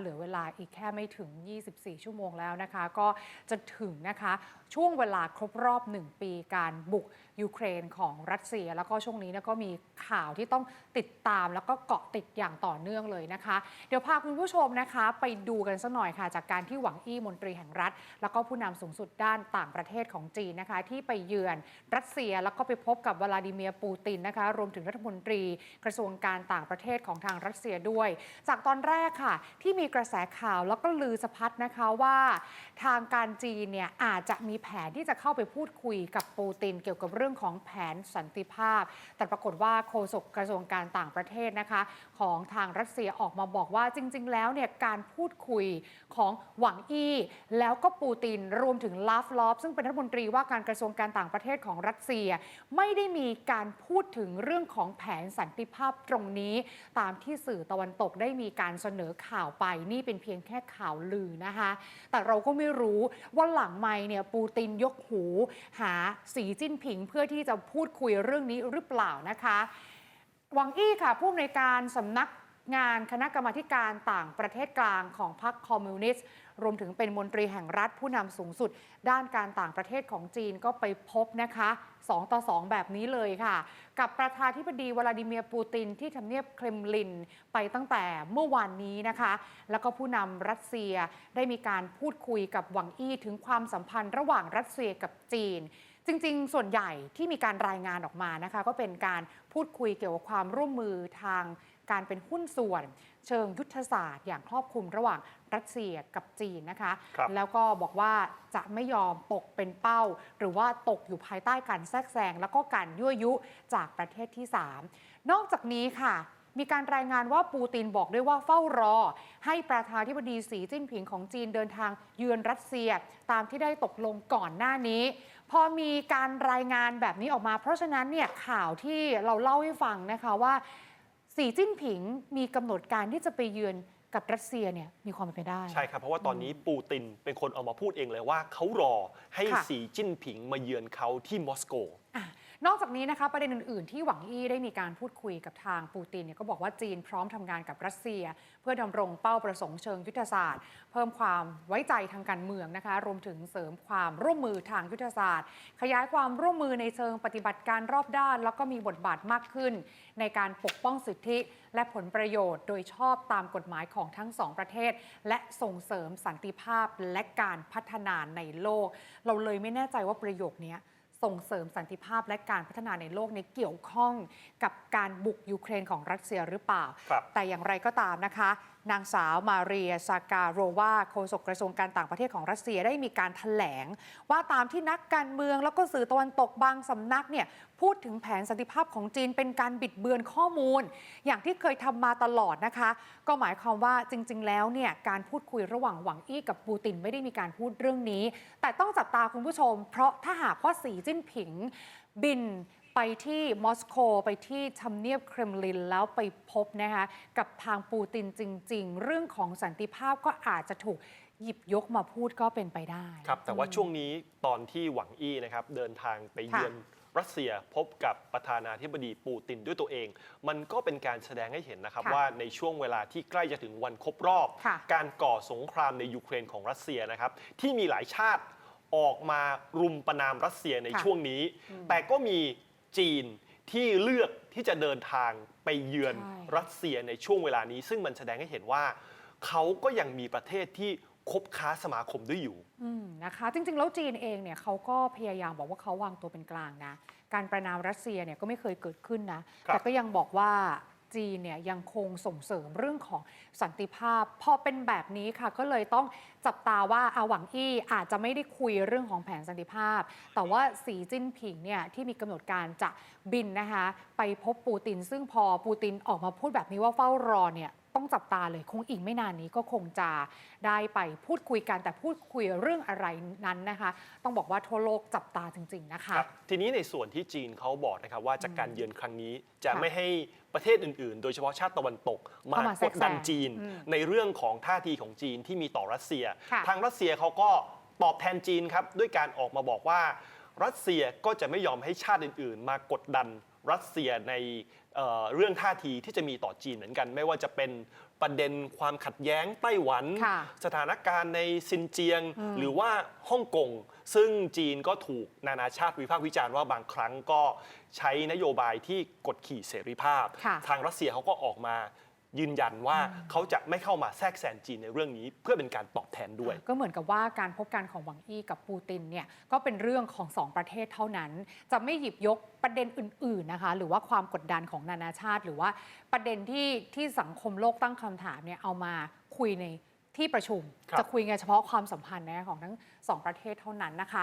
เหลือเวลาอีกแค่ไม่ถึง 24 ชั่วโมงแล้วนะคะ ก็จะถึงนะคะ ช่วงเวลาครบรอบ 1 ปีการบุกยูเครนของรัสเซีย แล้วก็ช่วงนี้นก็มีข่าวที่ต้องติดตามแล้วก็เกาะติดอย่างต่อเนื่องเลยนะคะ เดี๋ยวพาคุณผู้ชมนะคะ ไปดูกันสักหน่อยค่ะ จากการที่หวังอี้มนตรีแห่งรัฐ แล้วก็ผู้นำสูงสุดด้านต่างประเทศของจีนนะคะ ที่ไปเยือนรัสเซียแล้วก็ไปพบกับวลาดิเมียร์ปูตินนะคะ รวมถึงรัฐมนตรีกระทรวงการต่างประเทศของทางรัสเซียด้วย จากตอนแรกค่ะ ที่มีกระแสข่าวแล้วก็ลือสะพัดนะคะว่า ทางการจีนเนี่ยอาจจะมีแผนที่จะเข้าไปพูดคุยกับปูติน เกี่ยวกับเรื่องของแผนสันติภาพ แต่ปรากฏว่าโฆษกกระทรวงการต่างประเทศนะคะ ของทางรัสเซียออกมาบอกว่าจริง ๆ แล้วเนี่ยการพูดคุยของหวังอี้ แล้วก็ปูตินรวมถึงลาฟลอฟซึ่งเป็นรัฐมนตรีว่าการกระทรวงการต่างประเทศของรัสเซีย ไม่ได้มีการพูดถึงเรื่องของแผนสันติภาพตรงนี้ ตามที่สื่อตะวันตกได้มีการเสนอข่าวไปนี่เป็นเพียงแค่ข่าวลือนะคะ แต่เราก็ไม่รู้ว่าหลังไม่เนี่ยปูตินยกหู หาสีจิ้นผิงเพื่อที่จะพูดคุยเรื่องนี้หรือเปล่านะคะ หวังอี้ค่ะผู้อำนวยการสำนัก งานคณะกรรมาการต่างประเทศกลางของพรรคคอมมิวนิสต์ รวมถึงเป็นมนตรีแห่งรัฐผู้นำสูงสุด ด้านการต่างประเทศของจีนก็ไปพบนะคะ 2 ต่อ 2 แบบนี้เลยค่ะ กับประธานาธิบดีวลาดิเมียร์ปูตินที่ทำเนียบเครมลินไปตั้งแต่เมื่อวานนี้นะคะ แล้วก็ผู้นำรัสเซียได้มีการพูดคุยกับหวังอี้ถึงความสัมพันธ์ระหว่างรัสเซียกับจีนจริง ๆ ส่วนใหญ่ที่มีการรายงานออกมานะคะ ก็เป็นการพูดคุยเกี่ยวกับความร่วมมือทาง การเป็นหุ้นส่วน เชิงยุทธศาสตร์ อย่างครอบคลุมระหว่างรัสเซียกับจีนนะคะครับแล้วก็บอกว่าจะไม่ยอมตกเป็นเป้า หรือว่าตกอยู่ภายใต้การแทรกแซงแล้วก็การยั่วยุจากประเทศที่ 3 นอกจากนี้ค่ะมีการรายงานว่าปูตินบอกด้วยว่าเฝ้ารอ ให้ประธานาธิบดีสีจิ้นผิงของจีนเดินทางเยือนรัสเซีย ตามที่ได้ตกลงก่อนหน้านี้ พอมีการรายงานแบบนี้ออกมา เพราะฉะนั้นเนี่ยข่าวที่เราเล่าให้ฟังนะคะว่า สีจิ้นผิงมีกำหนดการที่จะไปเยือนกับรัสเซียเนี่ยมีความเป็นไปได้ ใช่ครับ เพราะว่าตอนนี้ปูตินเป็นคนออกมาพูดเองเลยว่าเขารอให้ค่ะสีจิ้นผิงมาเยือนเขาที่มอสโกอะ นอกจากนี้นะคะประเด็นอื่น ๆ ที่หวังอี้ได้มีการพูดคุยกับทางปูตินเนี่ยก็บอกว่าจีนพร้อมทำงานกับรัสเซีย เพื่อดำรงเป้าประสงค์เชิงยุทธศาสตร์ เพิ่มความไว้ใจทางการเมืองนะคะ รวมถึงเสริมความร่วมมือทางยุทธศาสตร์ ขยายความร่วมมือในเชิงปฏิบัติการรอบด้าน แล้วก็มีบทบาทมากขึ้น ในการปกป้องสิทธิ และผลประโยชน์ โดยชอบตามกฎหมายของทั้งสองประเทศ และส่งเสริมสันติภาพและการพัฒนาในโลก เราเลยไม่แน่ใจว่าประโยคนี้ ส่งเสริมสันติภาพและการพัฒนาในโลกในยเกี่ยวข้องกับการบุกยูเครนของรัสเซียหรือเปล่าครับแต่อย่างไรก็ตามนะคะนางสาวมาเรียซาการโรวาโฆษกกระทรวงการต่างประเทศของรัสเซียได้มีการถแถลง ว่าตามที่นักการเมืองแล้วก็สื่อตะวันตกบางสำนักเนี่ยพูดถึงแผนสันติภาพของจีนเป็นการบิดเบือนข้อมูล อย่างที่เคยทำมาตลอดนะคะ ก็หมายความว่าจริง ๆ แล้วเนี่ยการพูดคุยระหว่างหวังอี้กับปูตินไม่ได้มีการพูดเรื่องนี้ แต่ต้องจับตาคุณผู้ชม เพราะถ้าหากว่าสีจิ้นผิงบิน ไปที่มอสโกไปที่ทำเนียบเครมลินแล้วไปพบนะคะกับทางปูตินจริง ๆ เรื่องของสันติภาพก็อาจจะถูกหยิบยกมาพูดก็เป็นไปได้ ครับ แต่ว่าช่วงนี้ตอนที่หวังอี้นะครับ เดินทางไปเยือนรัสเซียพบกับประธานาธิบดีปูตินด้วยตัวเอง มันก็เป็นการแสดงให้เห็นนะครับค่ะว่าในช่วงเวลาที่ใกล้จะถึงวันครบรอบค่ะการก่อสงครามในยูเครนของรัสเซียนะครับ ที่มีหลายชาติออกมารุมประนามรัสเซียในค่ะช่วงนี้ แต่ก็มี จีนที่เลือกที่จะเดินทางไปเยือนใช่ รัสเซียในช่วงเวลานี้ ซึ่งมันแสดงให้เห็นว่า เขาก็ยังมีประเทศที่คบค้าสมาคมด้วยอยู่ อืมนะคะจริง ๆ แล้วจีนเองเนี่ยเขาก็พยายามบอกว่าเขาวางตัวเป็นกลางนะ การประนามรัสเซียเนี่ยก็ไม่เคยเกิดขึ้นนะ ครับ แต่ก็ยังบอกว่า จีนเนี่ยยังคงส่งเสริมเรื่องของสันติภาพ พอเป็นแบบนี้ค่ะ ก็เลยต้องจับตาว่าอาหวังอี้อาจจะไม่ได้คุยเรื่องของแผนสันติภาพ แต่ว่าสีจิ้นผิงเนี่ยที่มีกำหนดการจะบินนะคะ ไปพบปูติน ซึ่งพอปูตินออกมาพูดแบบนี้ว่าเฝ้ารอเนี่ย ต้องจับตาเลยคงอีกไม่นานนี้ก็คงจะได้ไปพูดคุยกันแต่พูดคุยเรื่องอะไรนั้นนะคะ ต้องบอกว่าทั่วโลกจับตาจริง ๆ นะคะ ครับทีนี้ในส่วนที่จีนเขาบอกนะครับว่าจากการเยือนครั้งนี้จะค่ะไม่ให้ประเทศอื่นๆ โดยเฉพาะชาติตะวันตก มาเข้ามากแทรกดดันแซงจีน อืมในเรื่องของท่าทีของจีนที่มีต่อรัสเซีย ค่ะทางรัสเซียเขาก็ตอบแทนจีนครับด้วยการออกมาบอกว่า รัสเซียก็จะไม่ยอมให้ชาติอื่น ๆ มากดดันรัสเซียในเอ่อเรื่องท่าทีที่จะมีต่อจีนเหมือนกัน ไม่ว่าจะเป็นประเด็นความขัดแย้งไต้หวันค่ะสถานการณ์ในซินเจียงอืมหรือว่าฮ่องกง ซึ่งจีนก็ถูกนานาชาติวิพากษ์วิจารณ์ว่าบางครั้งก็ใช้นโยบายที่กดขี่เสรีภาพค่ะทางรัสเซียเขาก็ออกมา ยืนยันว่าเขาจะไม่เข้ามาแทรกแซงจีนในเรื่องนี้ เพื่อเป็นการตอบแทนด้วย ก็เหมือนกับว่าการพบกันของหวังอี้กับปูตินเนี่ยก็เป็นเรื่องของสองประเทศเท่านั้น จะไม่หยิบยกประเด็นอื่น ๆนะคะ หรือว่าความกดดันของนานาชาติ หรือว่าประเด็นที่ที่สังคมโลกตั้งคำถามเนี่ยเอามาคุยในที่ประชุมครับจะคุยกันเฉพาะความสัมพันธ์นะของทั้งสองประเทศเท่านั้นนะคะ